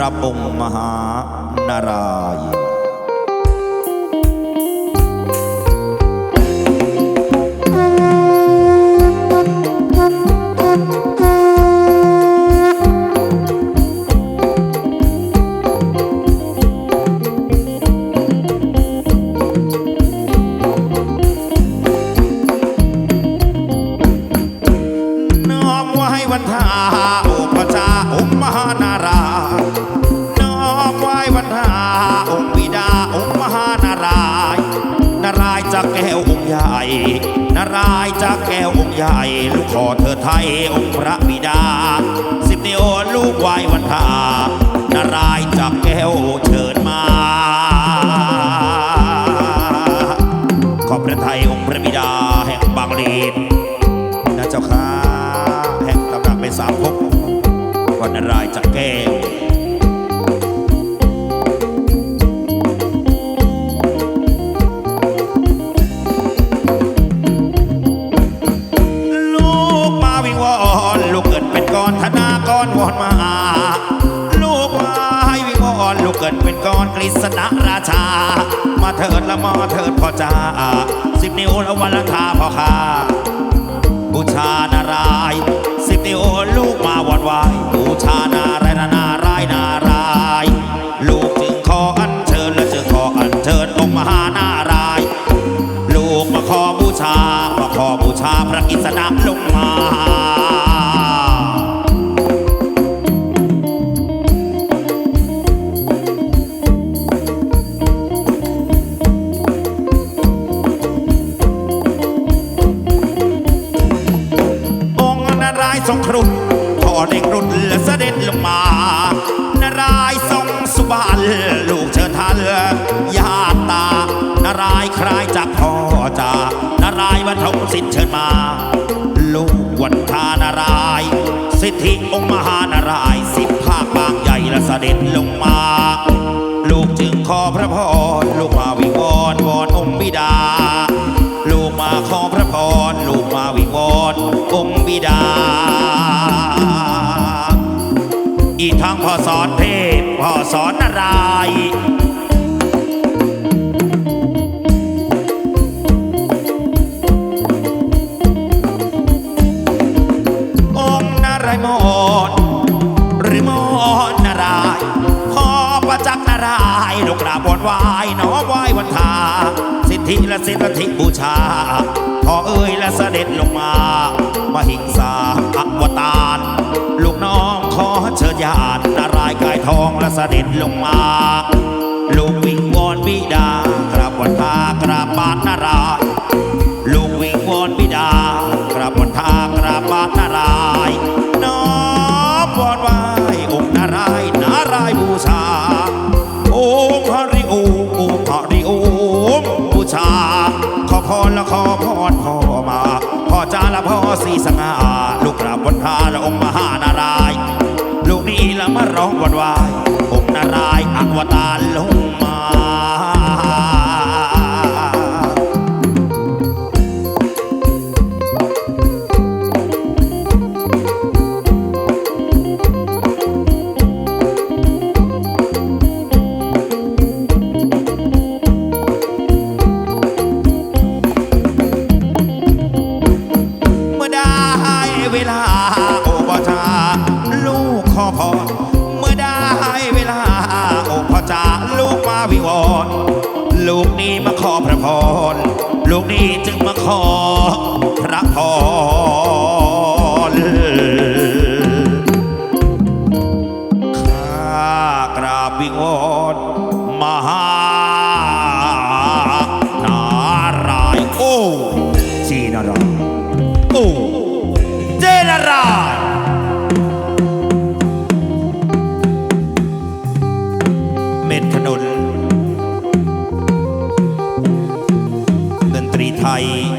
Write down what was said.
รับองค์มหานารายณ์น้อมไว้วันทาโอพระชาองค์มหานารายณ์ จากแก้วองค์ใหญ่ นารายจากแก้วองค์ใหญ่ ลูกขอเธอไทยองค์พระบิดา สิบนิ้วลูกไหว้วันทานารายจากแก้วเชิญมา ขอบพระไทยองค์พระบิดา ฤษณราชา มาเถิดละมาเถิดพ่อจ้าสิบนิ้วละวันละทาพ่อข้าบูชานารายสิบนิ้วลูกมาวอนไหวายบูชานารายณ์นารายนารายลูกจึงขออัญเชิญและจึงขออัญเชิญองค์มหานารายลูกมาขอบูชามาขอบูชาพระกิษณะลงมา ทรงครุฑพ่อเด็กรุ่นและเสด็จลงมานารายณ์ทรงสุบานลูกเชิญท่านญาติตานารายณ์คลายจากพ่อจ่านารายณ์วันทงสิทธิ์เชิญมา ลูกวันทานารายณ์สิทธิองค์มหานารายณ์สิบภาคบางใหญ่และเสด็จลงมา ลูกจึงขอพระพรลูกมาวิงวอนวอนองค์บิดา ธิดา อีกทั้งพ่อสอนเทพพ่อสอนนารายองนารายณ์มอนหรือมอนนารายพ่อประจักษ์นารายลูกกราบวนไหว้น้อมไหว้วันทาสิทธิและสิทธิบูชาพ่อเอ้ยและเสด็จลงมา มาหิงสาอวตารลูกน้องขอเชิญญาตินารายกายทองและเสด็จลงมา ลูกวิงวอนบิดากราบวันทากราบบาทนารายลูกวิงวอนบิดากราบวันทากราบบาทนารายน้อมวอนไหว้องค์นารายนารายบูชา สีสง่า ขอพรเมื่อได้เวลาโอปชาลูกมาวิวรลูกนี้มาขอพระพรลูกนี้จึงมาขอพระพรข้ากราบวิงวอนมหา Bye.